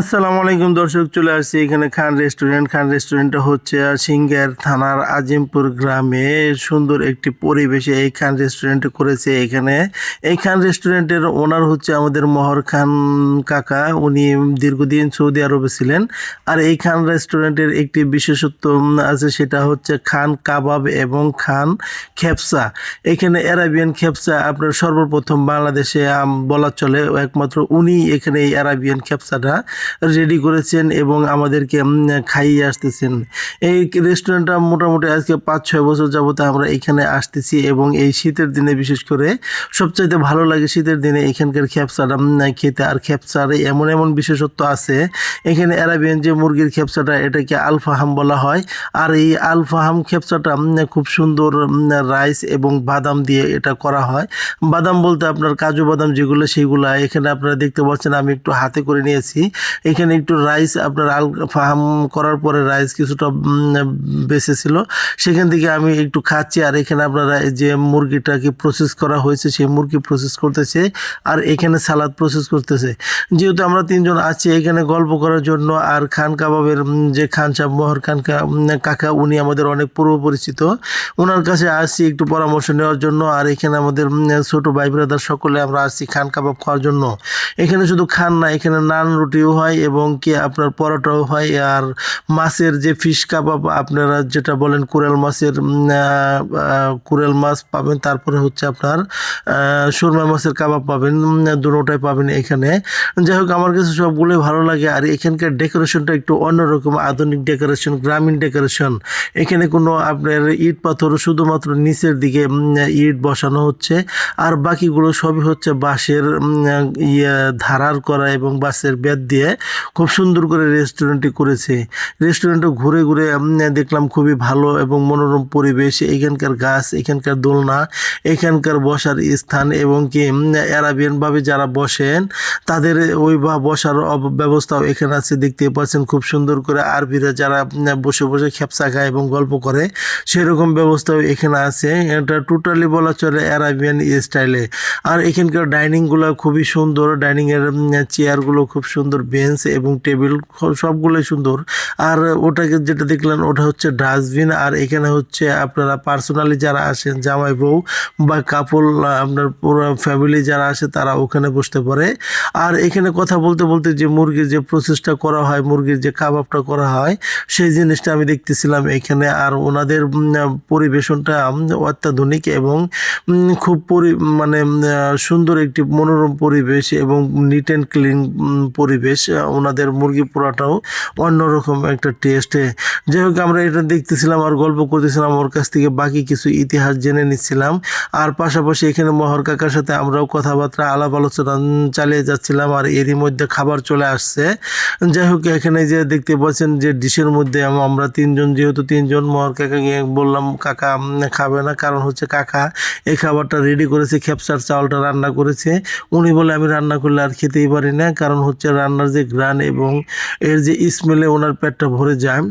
আসসালামু আলাইকুম দর্শক, চলে আসছি এখানে খান রেস্টুরেন্ট। খান রেস্টুরেন্টটা হচ্ছে সিঙ্গার থানার আজিমপুর গ্রামে সুন্দর একটি পরিবেশে এই খান রেস্টুরেন্ট করেছে এখানে। এই খান রেস্টুরেন্টের ওনার হচ্ছে আমাদের মহর খান কাকা, উনি দীর্ঘদিন সৌদি আরবে ছিলেন। আর এই খান রেস্টুরেন্টের একটি বিশেষত্ব আছে, সেটা হচ্ছে খান কাবাব এবং খান খেপসা। এখানে অ্যারাবিয়ান খেপসা আপনার সর্বপ্রথম বাংলাদেশে বলা চলে, একমাত্র উনি এখানে এই অ্যারাবিয়ান খেপসাটা রেডি করেছেন এবং আমাদেরকে খাইয়ে আসতেছেন। এই রেস্টুরেন্টটা মোটামুটি আজকে পাঁচ ছয় বছর যাবত আমরা এখানে আসতেছি এবং এই শীতের দিনে বিশেষ করে সবচাইতে ভালো লাগে শীতের দিনে এখানকার খেপসাটা খেতে। আর খেপসার এমন এমন বিশেষত্ব আছে, এখানে অ্যারাবিয়ান যে মুরগির খেপসাটা এটাকে আলফাহাম বলা হয়। আর এই আলফাহাম খেপসাটা খুব সুন্দর রাইস এবং বাদাম দিয়ে এটা করা হয়। বাদাম বলতে আপনার কাজু বাদাম যেগুলো, সেগুলো এখানে আপনারা দেখতে পাচ্ছেন, আমি একটু হাতে করে নিয়েছি। এখানে একটু রাইস আপনার আল, ফাহাম করার পরে রাইস কিছুটা বেঁচে ছিল। সেখান থেকে আমি একটু খাচ্ছি, আর এখানে আপনারা যে মুরগিটাকে প্রসেস করা হয়েছে, সেই মুরগি প্রসেস করতেছে, আর এখানে সালাদ প্রসেস করতেছে। যেহেতু আমরা তিনজন আছি, এখানে গল্প করার জন্য, আর খান কাবাবের যে খান সাহেব, মোহর খান কাকা, উনি আমাদের অনেক পূর্ব পরিচিত। ওনার কাছে আসছি একটু পরামর্শ নেওয়ার জন্য, আর এখানে আমাদের ছোট ভাই ব্রাদার সকলে আমরা আসছি খান কাবাব খাওয়ার জন্য। এখানে শুধু খান না, এখানে নান রুটিও হয়। এবং কি আপনার পরোটাও হয় আর মাছের যে ফিশ কাবাব আপনারা যেটা বলেন কুড়েল মাছের কুড়েল মাছ পাবেন, তারপরে হচ্ছে আপনার সুরমা মাছের কাবাব পাবেন দুটোটাই পাবেন এখানে। যাই হোক, আমার কাছে সবগুলোই ভালো লাগে আর এখানকার ডেকোরেশনটা একটু অন্যরকম, আধুনিক ডেকোরেশন, গ্রামীণ ডেকোরেশন। এখানে কোনো আপনার ইট পাথর শুধুমাত্র নিচের দিকে ইট বসানো হচ্ছে আর বাকিগুলো সবই হচ্ছে বাঁশের ইয়ে ধারার করা এবং বাঁশের বেত দিয়ে খুব সুন্দর করে রেস্টুরেন্টটি করেছে। রেস্টুরেন্টে ঘুরে ঘুরে দেখলাম খুবই ভালো এবং মনোরম পরিবেশ। এখানকার গাছ, এখানকার দোলনা, এখানকার বসার স্থান এবং কি অ্যারাবিয়ানভাবে যারা বসেন, তাদের ওই বা বসার ব্যবস্থাও এখানে আছে, দেখতে পাচ্ছেন খুব সুন্দর করে। আরবিরা যারা বসে বসে খেপসা খায় এবং গল্প করে, সেরকম ব্যবস্থাও এখানে আছে। এটা টোটালি বলা চলে অ্যারাবিয়ান স্টাইলে আর এখানকার ডাইনিংগুলো খুবই সুন্দর। ডাইনিংয়ের চেয়ারগুলো খুব সুন্দর বেঞ্চ এবং টেবিল সবগুলোই সুন্দর। আর ওটাকে যেটা দেখলেন, ওটা হচ্ছে ডাস্টবিন আর এখানে হচ্ছে আপনারা পার্সোনালি যারা আসেন, জামাই বউ বা কাপল আপনার পুরো ফ্যামিলি যারা আসে তারা ওখানে বসতে পারে। আর এখানে কথা বলতে বলতে যে মুরগির যে প্রসেসটা করা হয়, মুরগির যে কাবাবটা করা হয়, সেই জিনিসটা আমি দেখতেছিলাম এখানে। আর ওনাদের পরিবেশনটা অত্যাধুনিক এবং খুব পরি মানে সুন্দর একটি মনোরম পরিবেশ এবং নিট অ্যান্ড ক্লিন পরিবেশ। ওনাদের মুরগি পোড়াটাও অন্যরকম একটা টেস্টে যাই হোক, আমরা এটা দেখতেছিলাম আর গল্প করতেছিলাম ওর কাছ থেকে, বাকি কিছু ইতিহাস জেনে নিচ্ছিলাম। আর পাশাপাশি এখানে মহর কাকার সাথে আমরাও কথাবার্তা, আলাপ আলোচনা চালিয়ে যাচ্ছিলাম আর এরই মধ্যে খাবার চলে আসছে। যাই হোক, এখানে যে দেখতে পাচ্ছেন যে ডিশের মধ্যে আমরা তিনজন, যেহেতু তিনজন, মহর কাকাকে বললাম, কাকা খাবে না। কারণ হচ্ছে কাকা এই খাবারটা রেডি করেছে, খেপসার চাউলটা রান্না করেছে। উনি বলে, আমি রান্না করলে আর খেতেই পারি না। কারণ হচ্ছে রান্নার যে গ্রান এবং এর যে স্মেলে ওনার পেটটা ভরে যায়।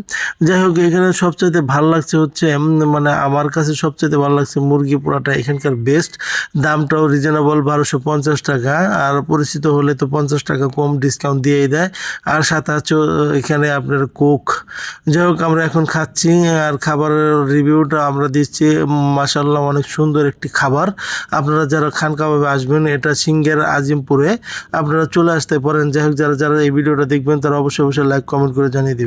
যাই হোক, এখানে সবচাইতে ভালো লাগছে হচ্ছে মানে আমার কাছে সবচাইতে ভালো লাগছে মুরগি পোড়াটা এখানকার বেস্ট দামটাও রিজনেবল বারোশো পঞ্চাশ টাকা, আর পরিচিত হলে তো পঞ্চাশ টাকা কম ডিসকাউন্ট দিয়েই দেয়। আর সাথে আছে এখানে আপনার কোক যাই হোক আমরা এখন খাচ্ছি, আর খাবারের রিভিউটা আমরা দিচ্ছি। মাসাল্লাহ অনেক সুন্দর একটি খাবার। আপনারা যারা খান কাবাবে আসবেন, এটা সিঙ্গের আজিমপুরে। আপনারা চলে আসতে পারেন। যাই হোক যারা যারা এই ভিডিওটা দেখবেন, তারা অবশ্যই অবশ্যই লাইক কমেন্ট করে জানিয়ে দিবেন।